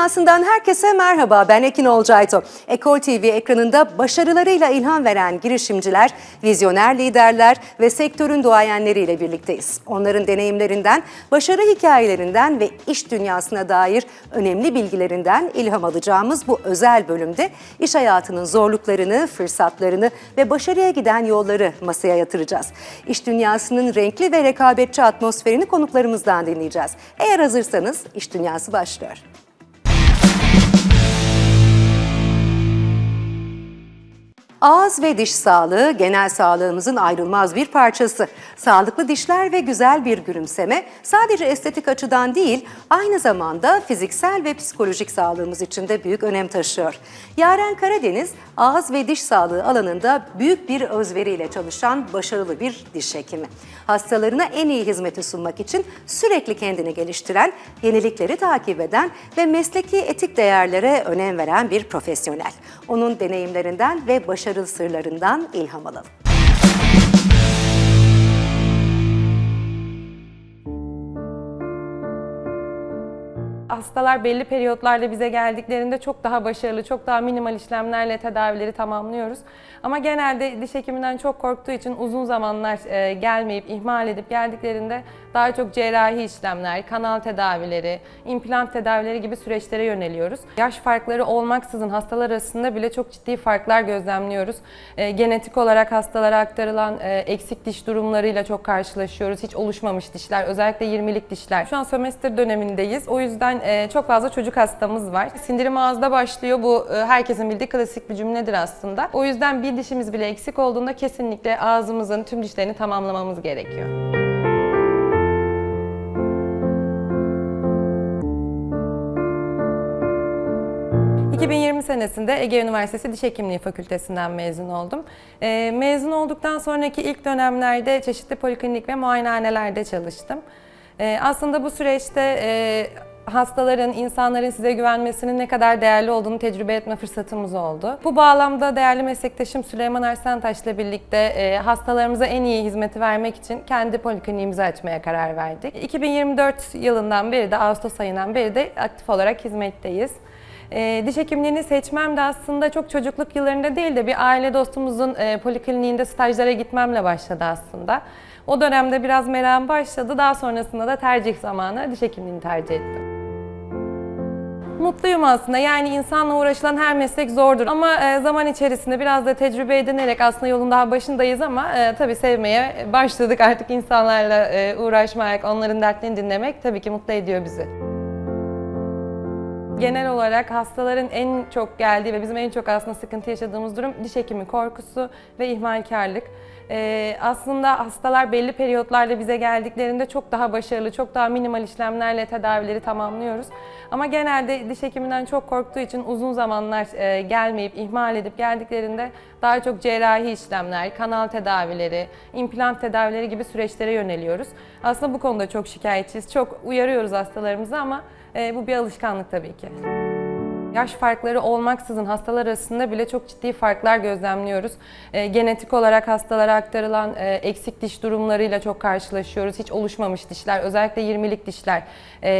Dünyasından herkese merhaba. Ben Ekin Olcayto. Ekol TV ekranında başarılarıyla ilham veren girişimciler, vizyoner liderler ve sektörün duayenleriyle birlikteyiz. Onların deneyimlerinden, başarı hikayelerinden ve iş dünyasına dair önemli bilgilerinden ilham alacağımız bu özel bölümde iş hayatının zorluklarını, fırsatlarını ve başarıya giden yolları masaya yatıracağız. İş dünyasının renkli ve rekabetçi atmosferini konuklarımızdan dinleyeceğiz. Eğer hazırsanız iş dünyası başlıyor. Ağız ve diş sağlığı genel sağlığımızın ayrılmaz bir parçası. Sağlıklı dişler ve güzel bir gülümseme sadece estetik açıdan değil, aynı zamanda fiziksel ve psikolojik sağlığımız için de büyük önem taşıyor. Yaren Karadeniz, ağız ve diş sağlığı alanında büyük bir özveriyle çalışan başarılı bir diş hekimi. Hastalarına en iyi hizmeti sunmak için sürekli kendini geliştiren, yenilikleri takip eden ve mesleki etik değerlere önem veren bir profesyonel. Onun deneyimlerinden ve başarılı sırlarından ilham alalım. Hastalar belli periyotlarda bize geldiklerinde çok daha başarılı, çok daha minimal işlemlerle tedavileri tamamlıyoruz. Ama genelde diş hekiminden çok korktuğu için uzun zamanlar e, gelmeyip, ihmal edip geldiklerinde daha çok cerrahi işlemler, kanal tedavileri, implant tedavileri gibi süreçlere yöneliyoruz. Yaş farkları olmaksızın hastalar arasında bile çok ciddi farklar gözlemliyoruz. E, genetik olarak hastalara aktarılan e, eksik diş durumlarıyla çok karşılaşıyoruz. Hiç oluşmamış dişler, özellikle 20'lik dişler. Şu an sömestr dönemindeyiz. O yüzden e, çok fazla çocuk hastamız var. Sindirim ağızda başlıyor. Bu e, herkesin bildiği klasik bir cümledir aslında. O yüzden bir dişimiz bile eksik olduğunda kesinlikle ağzımızın tüm dişlerini tamamlamamız gerekiyor. ...2020 senesinde Ege Üniversitesi Diş Hekimliği Fakültesinden mezun oldum. Ee, mezun olduktan sonraki ilk dönemlerde çeşitli poliklinik ve muayenehanelerde çalıştım. Ee, aslında bu süreçte e, hastaların, insanların size güvenmesinin ne kadar değerli olduğunu tecrübe etme fırsatımız oldu. Bu bağlamda değerli meslektaşım Süleyman Arslantaş'la birlikte e, hastalarımıza en iyi hizmeti vermek için kendi polikliniğimizi açmaya karar verdik. 2024 yılından beri de Ağustos ayından beri de aktif olarak hizmetteyiz. E, diş hekimliğini seçmem de aslında çok çocukluk yıllarında değil de bir aile dostumuzun e, polikliniğinde stajlara gitmemle başladı aslında. O dönemde biraz merakım başladı. Daha sonrasında da tercih zamanı diş hekimliğini tercih ettim. Mutluyum aslında. Yani insanla uğraşılan her meslek zordur. Ama e, zaman içerisinde biraz da tecrübe edinerek aslında yolun daha başındayız ama e, tabii sevmeye başladık artık insanlarla e, uğraşmak, onların dertlerini dinlemek tabii ki mutlu ediyor bizi. Genel olarak hastaların en çok geldiği ve bizim en çok aslında sıkıntı yaşadığımız durum diş hekimi korkusu ve ihmalkarlık. Ee, aslında hastalar belli periyotlarda bize geldiklerinde çok daha başarılı, çok daha minimal işlemlerle tedavileri tamamlıyoruz. Ama genelde diş hekiminden çok korktuğu için uzun zamanlar e, gelmeyip, ihmal edip geldiklerinde daha çok cerrahi işlemler, kanal tedavileri, implant tedavileri gibi süreçlere yöneliyoruz. Aslında bu konuda çok şikayetçiyiz. Çok uyarıyoruz hastalarımızı ama e, bu bir alışkanlık tabii ki. Yaş farkları olmaksızın hastalar arasında bile çok ciddi farklar gözlemliyoruz. E, genetik olarak hastalara aktarılan e, eksik diş durumlarıyla çok karşılaşıyoruz. Hiç oluşmamış dişler, özellikle 20'lik dişler. E,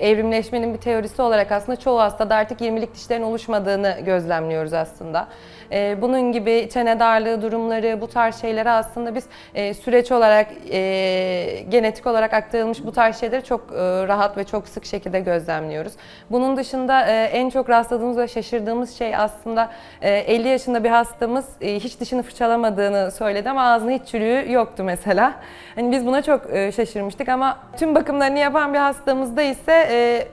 evrimleşmenin bir teorisi olarak aslında çoğu hastada artık 20'lik dişlerin oluşmadığını gözlemliyoruz aslında. E, bunun gibi çene darlığı durumları, bu tarz şeyleri aslında biz e, süreç olarak, e, genetik olarak aktarılmış bu tarz şeyleri çok e, rahat ve çok sık şekilde gözlemliyoruz. Bunun dışında e, en çok rastladığımız ve şaşırdığımız şey aslında e, 50 yaşında bir hastamız e, hiç dişini fırçalamadığını söyledi ama ağzında hiç çürüğü yoktu mesela. Hani biz buna çok e, şaşırmıştık ama tüm bakımlarını yapan bir hastamızda ise e,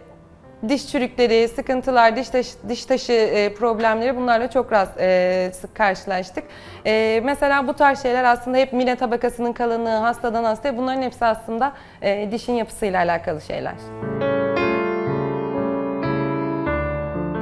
diş çürükleri, sıkıntılar, diş taşı, diş taşı e, problemleri bunlarla çok rast, e, sık karşılaştık. E, mesela bu tarz şeyler aslında hep mine tabakasının kalınlığı, hastadan hastaya bunların hepsi aslında e, dişin yapısıyla alakalı şeyler.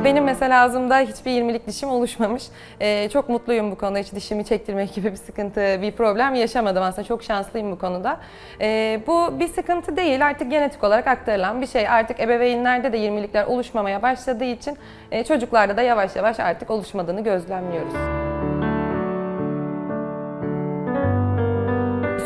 Benim mesela ağzımda hiçbir 20'lik dişim oluşmamış. Ee, çok mutluyum bu konuda. Hiç dişimi çektirmek gibi bir sıkıntı, bir problem yaşamadım aslında. Çok şanslıyım bu konuda. Ee, bu bir sıkıntı değil. Artık genetik olarak aktarılan bir şey. Artık ebeveynlerde de 20'likler oluşmamaya başladığı için e, çocuklarda da yavaş yavaş artık oluşmadığını gözlemliyoruz.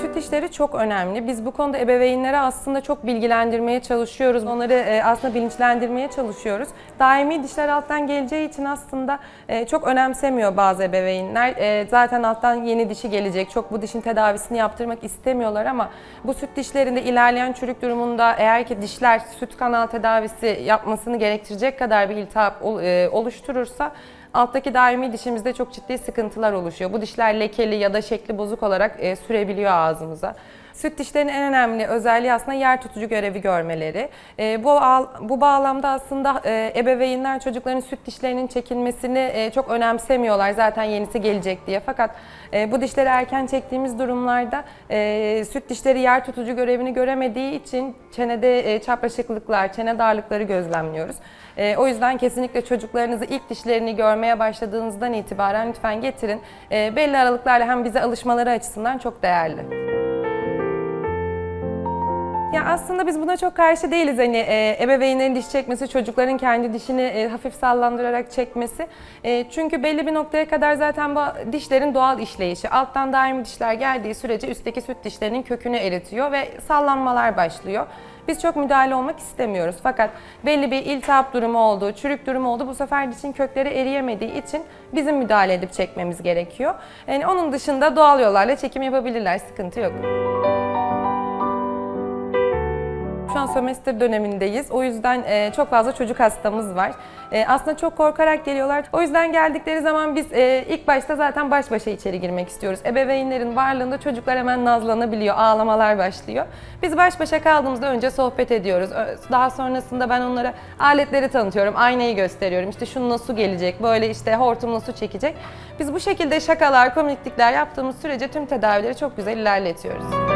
Süt dişleri çok önemli. Biz bu konuda ebeveynlere aslında çok bilgilendirmeye çalışıyoruz. Onları e, aslında bilinçlendirmeye çalışıyoruz. Daimi dişler alttan geleceği için aslında e, çok önemsemiyor bazı ebeveynler. E, zaten alttan yeni dişi gelecek. Çok bu dişin tedavisini yaptırmak istemiyorlar ama bu süt dişlerinde ilerleyen çürük durumunda eğer ki dişler süt kanal tedavisi yapmasını gerektirecek kadar bir iltihap ol- oluşturursa alttaki daimi dişimizde çok ciddi sıkıntılar oluşuyor. Bu dişler lekeli ya da şekli bozuk olarak e, sürebiliyor ağzımıza. Süt dişlerinin en önemli özelliği aslında yer tutucu görevi görmeleri. E, bu bu bağlamda aslında e, ebeveynler çocukların süt dişlerinin çekilmesini e, çok önemsemiyorlar. Zaten yenisi gelecek diye. Fakat e, bu dişleri erken çektiğimiz durumlarda e, süt dişleri yer tutucu görevini göremediği için çenede e, çapraşıklıklar, çene darlıkları gözlemliyoruz. E, o yüzden kesinlikle çocuklarınızı ilk dişlerini görmeye başladığınızdan itibaren lütfen getirin. E, belli aralıklarla hem bize alışmaları açısından çok değerli. Ya aslında biz buna çok karşı değiliz. Hani e, ebeveynlerin diş çekmesi, çocukların kendi dişini e, hafif sallandırarak çekmesi. E, çünkü belli bir noktaya kadar zaten bu dişlerin doğal işleyişi. Alttan daimi dişler geldiği sürece üstteki süt dişlerinin kökünü eritiyor ve sallanmalar başlıyor. Biz çok müdahale olmak istemiyoruz. Fakat belli bir iltihap durumu oldu, çürük durumu oldu. Bu sefer dişin kökleri eriyemediği için bizim müdahale edip çekmemiz gerekiyor. Yani onun dışında doğal yollarla çekim yapabilirler, sıkıntı yok. Şu an dönemindeyiz. O yüzden e, çok fazla çocuk hastamız var. E, aslında çok korkarak geliyorlar. O yüzden geldikleri zaman biz e, ilk başta zaten baş başa içeri girmek istiyoruz. Ebeveynlerin varlığında çocuklar hemen nazlanabiliyor, ağlamalar başlıyor. Biz baş başa kaldığımızda önce sohbet ediyoruz. Daha sonrasında ben onlara aletleri tanıtıyorum, aynayı gösteriyorum. İşte şununla su gelecek, böyle işte hortumla su çekecek. Biz bu şekilde şakalar, komiklikler yaptığımız sürece tüm tedavileri çok güzel ilerletiyoruz.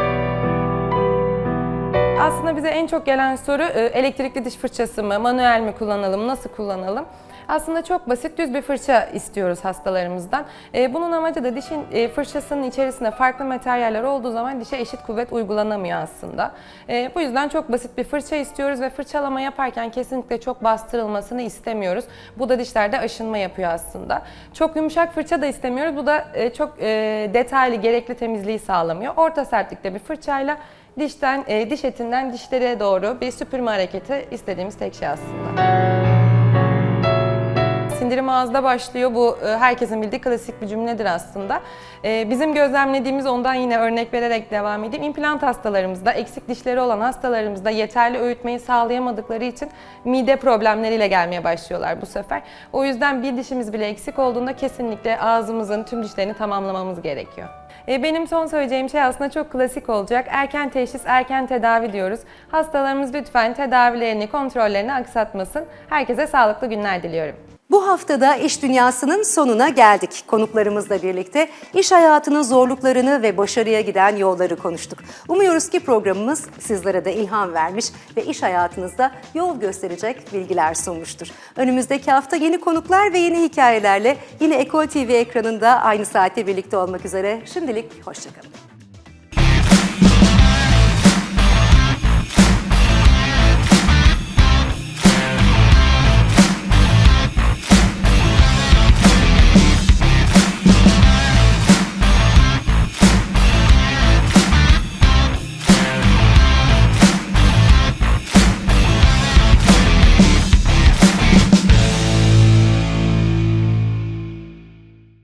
Aslında bize en çok gelen soru e, elektrikli diş fırçası mı, manuel mi kullanalım, nasıl kullanalım? Aslında çok basit düz bir fırça istiyoruz hastalarımızdan. E, Bunun amacı da dişin e, fırçasının içerisinde farklı materyaller olduğu zaman dişe eşit kuvvet uygulanamıyor aslında. E, Bu yüzden çok basit bir fırça istiyoruz ve fırçalama yaparken kesinlikle çok bastırılmasını istemiyoruz. Bu da dişlerde aşınma yapıyor aslında. Çok yumuşak fırça da istemiyoruz. Bu da çok detaylı, gerekli temizliği sağlamıyor. Orta sertlikte bir fırçayla dişten, diş etinden dişlere doğru bir süpürme hareketi istediğimiz tek şey aslında. Sindirim ağızda başlıyor. Bu e, herkesin bildiği klasik bir cümledir aslında. E, Bizim gözlemlediğimiz ondan yine örnek vererek devam edeyim. İmplant hastalarımızda, eksik dişleri olan hastalarımızda yeterli öğütmeyi sağlayamadıkları için mide problemleriyle gelmeye başlıyorlar bu sefer. O yüzden bir dişimiz bile eksik olduğunda kesinlikle ağzımızın tüm dişlerini tamamlamamız gerekiyor. E, Benim son söyleyeceğim şey aslında çok klasik olacak. Erken teşhis, erken tedavi diyoruz. Hastalarımız lütfen tedavilerini, kontrollerini aksatmasın. Herkese sağlıklı günler diliyorum. Bu haftada iş dünyasının sonuna geldik. Konuklarımızla birlikte iş hayatının zorluklarını ve başarıya giden yolları konuştuk. Umuyoruz ki programımız sizlere de ilham vermiş ve iş hayatınızda yol gösterecek bilgiler sunmuştur. Önümüzdeki hafta yeni konuklar ve yeni hikayelerle yine Ekol TV ekranında aynı saatte birlikte olmak üzere. Şimdilik hoşçakalın.